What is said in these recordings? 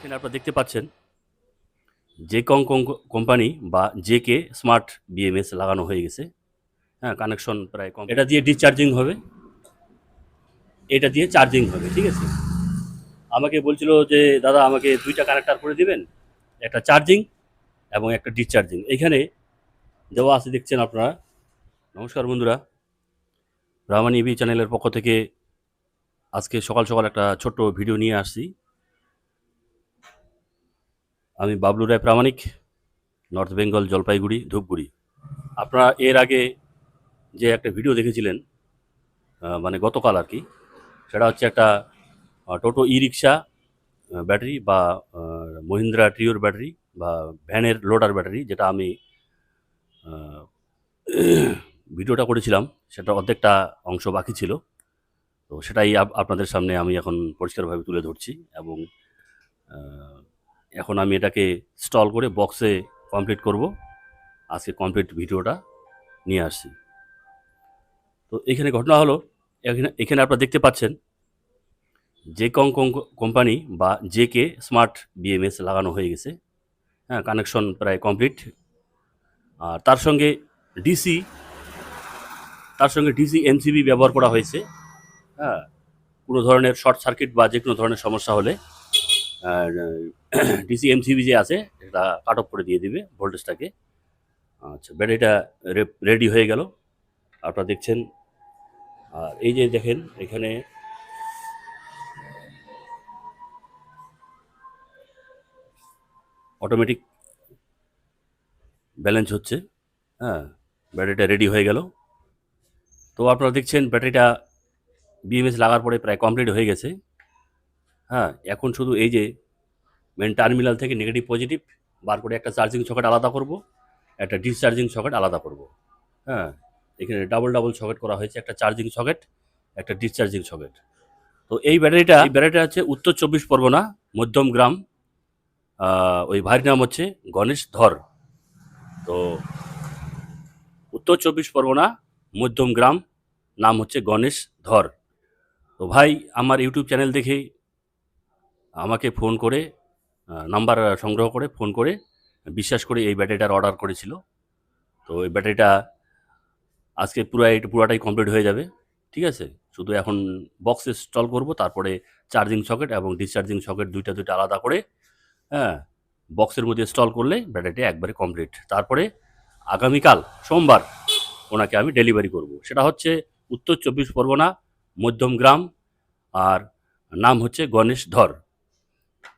এখানে আপনারা দেখতে পাচ্ছেন যে কং কোম্পানি বা জে কে স্মার্ট বিএমএস লাগানো হয়ে গেছে। হ্যাঁ কানেকশন প্রায় কম। এটা দিয়ে ডিসচার্জিং হবে। এটা দিয়ে চার্জিং হবে, ঠিক আছে? আমাকে বলছিল যে, দাদা, আমাকে দুইটা কানেক্টার করে দিবেন, একটা চার্জিং এবং একটা ডিসচার্জিং। এখানে দেওয়া আছে, দেখছেন আপনারা? নমস্কার বন্ধুরা। রামানি ইবি চ্যানেলের পক্ষ থেকে আজকে সকাল সকাল একটা ছোট্ট ভিডিও নিয়ে আসছি। আমি বাবলু রায় প্রামাণিক, নর্থ বেঙ্গল জলপাইগুড়ি, ধূপগুড়ি। আপনারা এর আগে যে একটা ভিডিও দেখেছিলেন মানে গতকাল আর কি, সেটা হচ্ছে একটা টোটো ই রিক্সা ব্যাটারি বা মহিন্দ্রা ট্রিওর ব্যাটারি বা ভ্যানের লোডার ব্যাটারি, যেটা আমি ভিডিওটা করেছিলাম, সেটা অর্ধেকটা অংশ বাকি ছিল। তো সেটাই আপনাদের সামনে আমি এখন পরিষ্কারভাবে তুলে ধরছি এবং এখন আমি এটাকে স্টল করে বক্সে কমপ্লিট করব। আজকে কমপ্লিট ভিডিওটা নিয়ে আসছি। তো এখানে ঘটনা হলো, এখানে এখানে আপনারা দেখতে পাচ্ছেন, যে কং কোম্পানি বা জে কে স্মার্ট বিএমএস লাগানো হয়ে গেছে। হ্যাঁ কানেকশন প্রায় কমপ্লিট আর তার সঙ্গে ডিসি তার সঙ্গে ডিসি এমসিবি ব্যবহার করা হয়েছে। হ্যাঁ কোনো ধরনের শর্ট সার্কিট বা যে কোনো ধরনের সমস্যা হলে ডিসি এমসিবি যে আছে, এটা কাট অফ করে দিয়ে দিবে ভোল্টেজটাকে আচ্ছা ব্যাটারিটা রেডি হয়ে গেল। আপনারা দেখছেন। আর এই যে দেখেন, এখানে অটোমেটিক ব্যালেন্স হচ্ছে। হ্যাঁ ব্যাটারিটা রেডি হয়ে গেল। তো আপনারা দেখছেন ব্যাটারিটা বিএমএস লাগার পরে প্রায় কমপ্লিট হয়ে গেছে। হ্যাঁ এখন শুধু এই যে মেন টার্মিনাল থেকে নেগেটিভ পজিটিভ বার করে একটা চার্জিং সকেট আলাদা করব, একটা ডিসচার্জিং সকেট আলাদা করব। হ্যাঁ এখানে ডাবল ডাবল সকেট করা হয়েছে, একটা চার্জিং সকেট একটা ডিসচার্জিং সকেট তো এই ব্যাটারিটা এই ব্যাটারিটা হচ্ছে উত্তর চব্বিশ পরগনা, মধ্যম গ্রাম ওই ভাইয়ের নাম হচ্ছে গণেশ ধর। তো উত্তর চব্বিশ পরগনা, মধ্যম গ্রাম, নাম হচ্ছে গণেশ ধর। তো ভাই, আমার ইউটিউব চ্যানেল দেখে আমাকে ফোন করে নাম্বার সংগ্রহ করে, ফোন করে বিশ্বাস করে এই ব্যাটারিটার অর্ডার করেছিল। তো এই ব্যাটারিটা আজকে পুরাই, পুরাটাই কমপ্লিট হয়ে যাবে, ঠিক আছে? শুধু এখন বক্স ইনস্টল করব, তারপরে চার্জিং সকেট এবং ডিসচার্জিং সকেট দুইটা দুইটা আলাদা করে হ্যাঁ বক্সের মধ্যে ইনস্টল করলে ব্যাটারিটা একবারে কমপ্লিট তারপরে আগামীকাল সোমবার ওনাকে আমি ডেলিভারি করব। সেটা হচ্ছে উত্তর চব্বিশ পরগনা, মধ্যম গ্রাম, আর নাম হচ্ছে গণেশ ধর।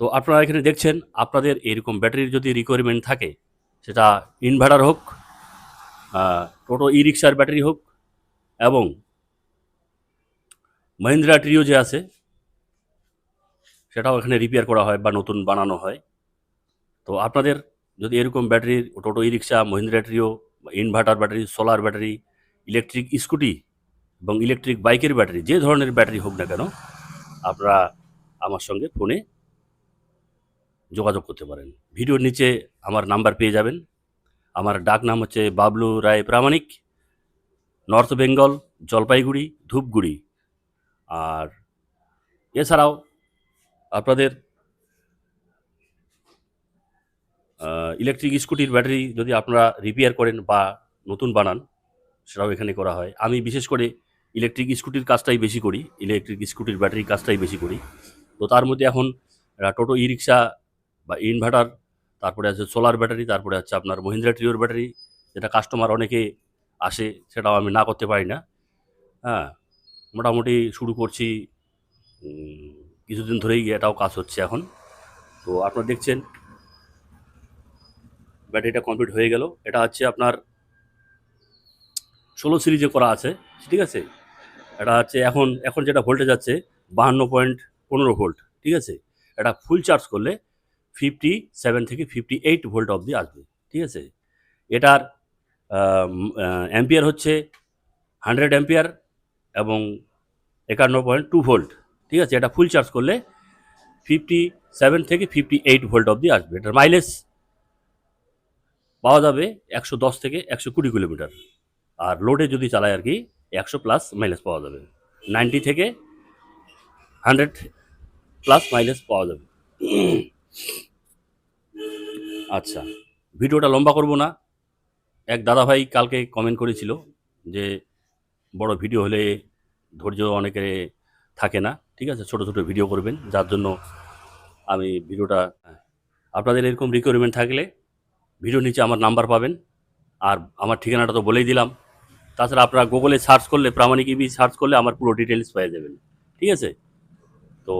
তো আপনারা এখানে দেখছেন, আপনাদের এরকম ব্যাটারির যদি রিকোয়ারমেন্ট থাকে, সেটা ইনভার্টার হোক টোটো ই রিক্সার ব্যাটারি হোক এবং মহিন্দ্রা ট্রিও যে আছে, সেটাও এখানে রিপেয়ার করা হয় বা নতুন বানানো হয়। তো আপনাদের যদি এরকম ব্যাটারির toto e rickshaw Mahindra Treo inverter battery solar battery electric scooty এবং ইলেকট্রিক বাইকের ব্যাটারি, যে ধরনের ব্যাটারি হোক না কেন, আপনারা আমার সঙ্গে ফোনে যোগাযোগ করতে পারেন। ভিডিওর নিচে আমার নাম্বার পেয়ে যাবেন। আমার ডাক নাম হচ্ছে বাবলু রায় প্রামাণিক, নর্থ বেঙ্গল, জলপাইগুড়ি, ধূপগুড়ি। আর এছাড়াও আপনাদের ইলেকট্রিক স্কুটির ব্যাটারি যদি আপনারা রিপেয়ার করেন বা নতুন বানান, সেটাও এখানে করা হয়। আমি বিশেষ করে ইলেকট্রিক স্কুটির কাজটাই বেশি করি, ইলেকট্রিক স্কুটির ব্যাটারির কাজটাই বেশি করি। তো তার মধ্যে এখন টোটো ই রিক্সা বা ইনভার্টার তারপরে আছে সোলার ব্যাটারি তারপরে হচ্ছে আপনার মহিন্দ্রা ট্রিওর ব্যাটারি যেটা কাস্টমার অনেকে আসে, সেটাও আমি না করতে পারি না। হ্যাঁ মোটামুটি শুরু করছি কিছুদিন ধরেই এটাও কাজ হচ্ছে এখন। তো আপনারা দেখছেন ব্যাটারিটা কমপ্লিট হয়ে গেল। এটা হচ্ছে আপনার ষোলো সিরিজে করা আছে, ঠিক আছে? এটা হচ্ছে এখন এখন যেটা ভোল্টেজ আছে, বাহান্ন পয়েন্ট পনেরো ভোল্ট ঠিক আছে? এটা ফুল চার্জ করলে ফিফটি সেভেন থেকে ফিফটি এইট ভোল্ট অবধি আসবে, ঠিক আছে? এটার অ্যাম্পিয়ার হচ্ছে হান্ড্রেড অ্যাম্পিয়ার এবং একান্ন পয়েন্ট টু ভোল্ট ঠিক আছে? এটা ফুল চার্জ করলে ফিফটি সেভেন থেকে ফিফটি এইট ভোল্ট অবধি আসবে। এটার মাইলেজ পাওয়া যাবে একশো দশ থেকে একশো কুড়ি কিলোমিটার। আর লোডে যদি চালায় আর কি, একশো প্লাস মাইলেজ পাওয়া যাবে। নাইনটি থেকে হান্ড্রেড প্লাস মাইলেজ পাওয়া যাবে। আচ্ছা ভিডিওটা লম্বা করব না। এক দাদাভাই কালকে কমেন্ট করেছিল যে, বড় ভিডিও হলে ধৈর্য অনেকের থাকে না, ঠিক আছে? ছোট ছোট ভিডিও করবেন, যার জন্য আমি ভিডিওটা, আপনাদের এরকম রিকোয়ারমেন্ট থাকলে ভিডিও নিচে আমার নাম্বার পাবেন। আর আমার ঠিকানাটা তো বলেই দিলাম। তাছাড়া আপনারা গুগলে সার্চ করলে, প্রামাণিক ইবি সার্চ করলে আমার পুরো ডিটেলস পেয়ে যাবেন, ঠিক আছে? তো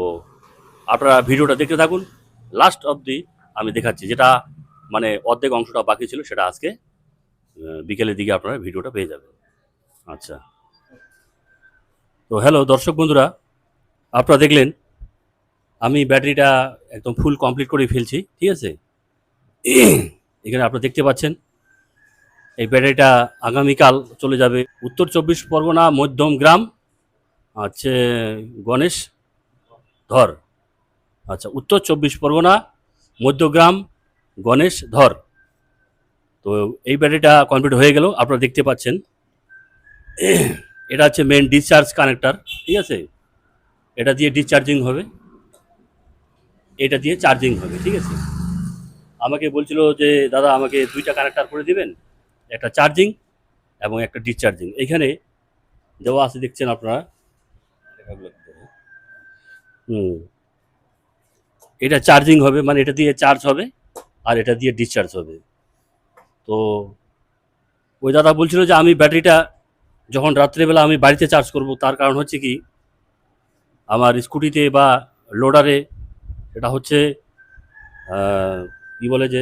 আপনারা ভিডিওটা দেখতে থাকুন। লাস্ট অবধি আমি দেখাচ্ছি, যেটা মানে অর্ধেক অংশটা বাকি ছিল, সেটা আজকে বিকেলের দিকে আপনারা ভিডিওটা পেয়ে যাবেন। আচ্ছা। তো হ্যালো দর্শক বন্ধুরা, আপনারা দেখলেন, আমি ব্যাটারিটা একদম ফুল কমপ্লিট করে ফেলছি, ঠিক আছে? এখানে আপনারা দেখতে পাচ্ছেন, এই ব্যাটারিটা আগামীকাল চলে যাবে। উত্তর চব্বিশ পরগনা, মধ্যম গ্রাম, আছে গণেশ, ধর। আচ্ছা উত্তর চব্বিশ পরগনা, মধ্যগ্রাম, গণেশ, ধর। তো এই ব্যাটারিটা কমপ্লিট হয়ে গেল, আপনারা দেখতে পাচ্ছেন। এটা হচ্ছে মেন ডিসচার্জ কানেক্টর ঠিক আছে? এটা দিয়ে ডিসচার্জিং হবে। এটা দিয়ে চার্জিং হবে, ঠিক আছে? আমাকে বলছিল যে, দাদা, আমাকে দুইটা কানেক্টর করে দিবেন, একটা চার্জিং এবং একটা ডিসচার্জিং এখানে দেওয়া আছে, দেখছেন আপনারা? হুম। এটা চার্জিং হবে মানে এটা দিয়ে চার্জ হবে আর এটা দিয়ে ডিসচার্জ হবে। তো ওই দাদা বলছিল যে আমি ব্যাটারিটা যখন রাত্রেবেলা আমি বাড়িতে চার্জ করব, তার কারণ হচ্ছে কি, আমার স্কুটিতে বা লোডারে এটা হচ্ছে কি বলে যে,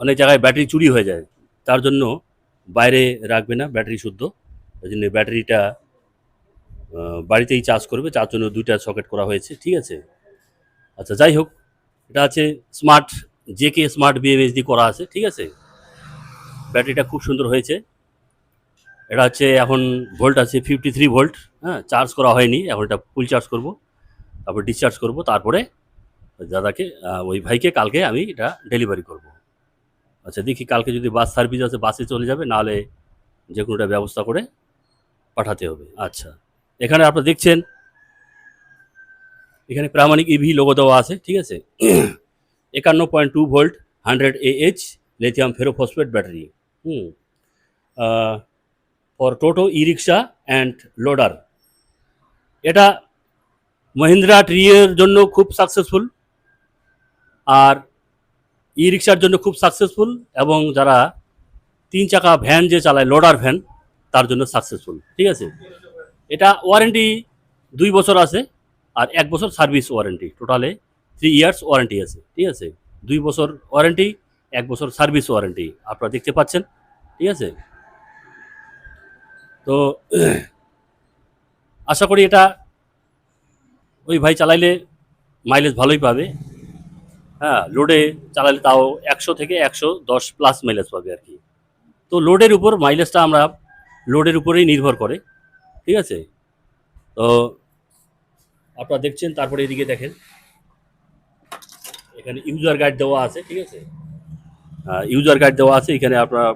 অনেক জায়গায় ব্যাটারি চুরি হয়ে যায়। তার জন্য বাইরে রাখবে না ব্যাটারি শুদ্ধ। ওই জন্য ব্যাটারিটা বাড়িতেই চার্জ করবে। তার জন্য দুইটা সকেট করা হয়েছে, ঠিক আছে? আচ্ছা যাই হোক, এটা আছে smart J K smart BMS বিএমএসডি করা আছে, ঠিক আছে? ব্যাটারিটা খুব সুন্দর হয়েছে। এটা হচ্ছে এখন ভোল্ট আছে ফিফটি থ্রি ভোল্ট হ্যাঁ চার্জ করা হয়নি, এখন এটা ফুল চার্জ করব। তারপর ডিসচার্জ করব, তারপরে দাদাকে ওই ভাইকে কালকে আমি এটা ডেলিভারি করব। আচ্ছা দেখি কালকে যদি বাস সার্ভিস আছে বাসে চলে যাবে, নাহলে যে কোনোটা ব্যবস্থা করে পাঠাতে হবে। আচ্ছা এখানে আপনারা দেখছেন এখানে প্রামাণিক ইভি লোগো দেওয়া আছে, ঠিক আছে? একান্ন point two volt hundred A H lithium ferrophosphate battery hmm. For toto e rickshaw and loader এটা মহিন্দ্রা ট্রিয়ের জন্য খুব সাকসেসফুল আর ই রিক্সার জন্য খুব সাকসেসফুল এবং যারা তিন চাকা ভ্যান যে চালায় লোডার ভ্যান তার জন্য সাকসেসফুল ঠিক আছে? এটা ওয়ারেন্টি দুই বছর আছে। আর এক বছর সার্ভিস ওয়ারেন্টি টোটালে থ্রি ইয়ার্স ওয়ারেন্টি আছে, ঠিক আছে? দুই বছর ওয়ারেন্টি এক বছর সার্ভিস ওয়ারেন্টি আপনারা দেখতে পাচ্ছেন, ঠিক আছে? তো আশা করি এটা ওই ভাই চালাইলে মাইলেজ ভালোই পাবে। হ্যাঁ লোডে চালালে তাও একশো থেকে একশো দশ প্লাস মাইলেজ পাবে আর কি। তো লোডের উপর মাইলেজটা আমরা লোডের উপরেই নির্ভর করে, ঠিক আছে? তো আপনারা দেখছেন, তারপরে এদিকে দেখেন। এখানে ইউজার গাইড দেওয়া আছে, ঠিক আছে? ইউজার গাইড দেওয়া আছে, এখানে আপনারা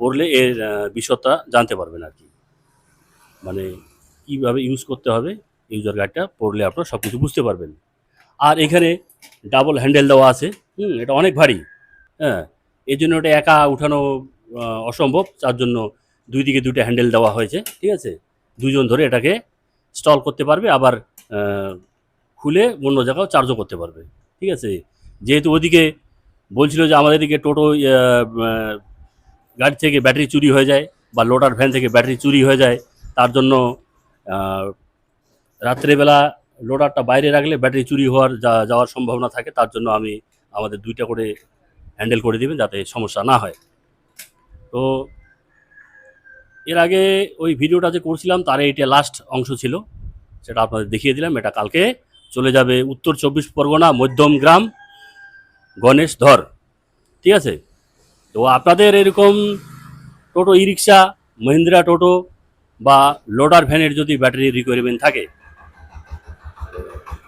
পড়লে এর বিশদটা জানতে পারবেন আর কি। মানে কীভাবে ইউজ করতে হবে ইউজার গাইডটা পড়লে আপনারা সব কিছু বুঝতে পারবেন। আর এখানে ডাবল হ্যান্ডেল দেওয়া আছে, হুম, এটা অনেক ভারী হ্যাঁ। এই জন্য এটা একা উঠানো অসম্ভব, তার জন্য দুই দিকে দুইটা হ্যান্ডেল দেওয়া হয়েছে, ঠিক আছে? দুজন ধরে এটাকে স্টল করতে পারবে, আবার খুলে অন্য জায়গাও চার্জও করতে পারবে। ঠিক আছে? যেহেতু ওদিকে বলছিল যে আমাদের দিকে টোটো গাড়ি থেকে ব্যাটারি চুরি হয়ে যায় বা লোডার ভ্যান থেকে ব্যাটারি চুরি হয়ে যায়, তার জন্য রাত্রেবেলা লোডারটা বাইরে রাখলে ব্যাটারি চুরি হওয়ার যা- যাওয়ার সম্ভাবনা থাকে, তার জন্য আমি আমাদের দুইটা করে হ্যান্ডেল করে দিবেন যাতে সমস্যা না হয়। তো এর আগে ওই ভিডিওটা যে করছিলাম, তার এটা লাস্ট অংশ ছিল। সেটা আপনাদের দেখিয়ে দিলাম। এটা কালকে চলে যাবে উত্তর চব্বিশ পরগনা, মধ্যম গ্রাম, গণেশ ধর। ঠিক আছে? তো আপনাদের এরকম টোটো ই রিক্সা মহিন্দ্রা টোটো বা লোডার ভ্যানের যদি ব্যাটারি রিকোয়ারমেন্ট থাকে,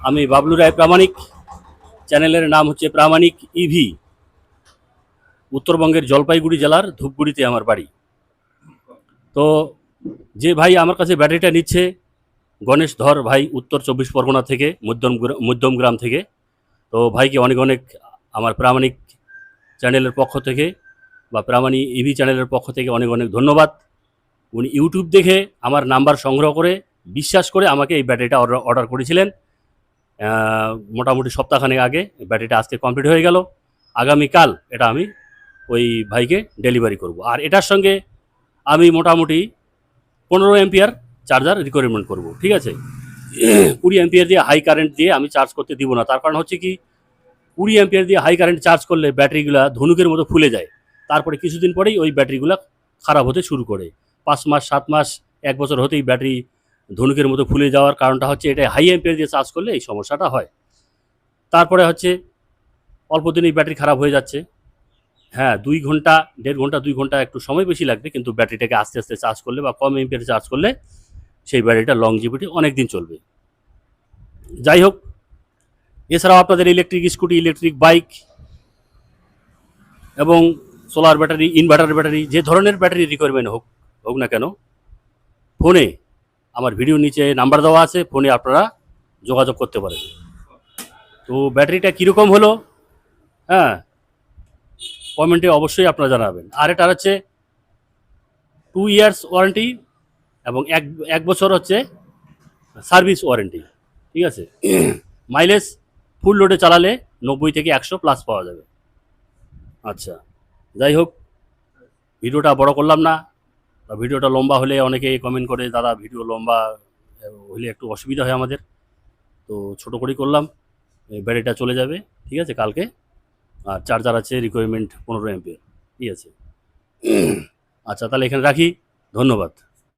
আমি বাবলু রায় প্রামাণিক, চ্যানেলের নাম হচ্ছে প্রামাণিক ইভি উত্তরবঙ্গের জলপাইগুড়ি জেলার ধূপগুড়িতে আমার বাড়ি। তো যে ভাই আমার কাছে ব্যাটারিটা নিচ্ছে, গণেশ ধর ভাই উত্তর চব্বিশ পরগনা থেকে, মধ্যম গ্রা- মধ্যম গ্রাম থেকে। তো ভাইকে অনেক অনেক আমার প্রামাণিক চ্যানেলের পক্ষ থেকে বা প্রামাণিক ইভি চ্যানেলের পক্ষ থেকে অনেক অনেক ধন্যবাদ। উনি ইউটিউব দেখে আমার নাম্বার সংগ্রহ করে, বিশ্বাস করে আমাকে এই ব্যাটারিটা অর্ডার অর্ডার করেছিলেন। মোটামুটি সপ্তাহখানেক আগে ব্যাটারিটা আজকে কমপ্লিট হয়ে গেল। আগামীকাল এটা আমি ওই ভাইকে ডেলিভারি করব। আর এটার সঙ্গে আমি মোটামুটি পনেরো এম্পিয়ার চার্জার রিকোয়ারমেন্ট করব, ঠিক আছে? কুড়ি এম্পিয়ার দিয়ে হাই কারেন্ট দিয়ে আমি চার্জ করতে দিব না, তার কারণ হচ্ছে কি, কুড়ি এম্পিয়ার দিয়ে হাই কারেন্ট চার্জ করলে ব্যাটারিগুলো ধনুকের মতো ফুলে যায়, তারপরে কিছুদিন পরেই ওই ব্যাটারিগুলো খারাপ হতে শুরু করে। পাঁচ মাস, সাত মাস, এক বছর হতেই ব্যাটারি ধনুকের মতো ফুলে যাওয়ার কারণটা হচ্ছে এটা হাই এম্পিয়ার দিয়ে চার্জ করলে এই সমস্যাটা হয়। তারপরে হচ্ছে অল্প দিনেই ব্যাটারি খারাপ হয়ে যাচ্ছে হ্যাঁ দুই ঘণ্টা, দেড় ঘণ্টা, দুই ঘণ্টা একটু সময় বেশি লাগবে, কিন্তু ব্যাটারিটাকে আস্তে আস্তে চার্জ করলে বা কম এম্পিয়ার চার্জ করলে সেই ব্যাটারিটা লংজিভিটি অনেক দিন চলবে। যাই হোক, এছাড়াও আপনাদের ইলেকট্রিক স্কুটি ইলেকট্রিক বাইক এবং সোলার ব্যাটারি ইনভার্টার ব্যাটারি যে ধরনের ব্যাটারি রিকোয়ারমেন্ট হোক হোক না কেন, ফোনে আমার ভিডিও নিচে নাম্বার দেওয়া আছে, ফোনে আপনারা যোগাযোগ করতে পারেন। তো ব্যাটারিটা কীরকম হলো? হ্যাঁ কমেন্টে অবশ্যই আপনারা জানাবেন। আর এটা হচ্ছে টু ইয়ার্স ওয়ারেন্টি এবং এক এক বছর হচ্ছে সার্ভিস ওয়ারেন্টি ঠিক আছে? মাইলেজ ফুল লোডে চালালে নব্বই থেকে একশো প্লাস পাওয়া যাবে। আচ্ছা যাই হোক, ভিডিওটা বড় করলাম না। ভিডিওটা লম্বা হলে অনেকে কমেন্ট করে, দাদা, ভিডিও লম্বা, হলে একটু অসুবিধা হয় আমাদের। তো ছোট করেই করলাম ব্যাটারিটা চলে যাবে, ঠিক আছে, কালকে। আর চার্জার আছে রিকোয়ারমেন্ট পনেরো এমপিএর ঠিক আছে? আচ্ছা তাহলে এখানে রাখি ধন্যবাদ।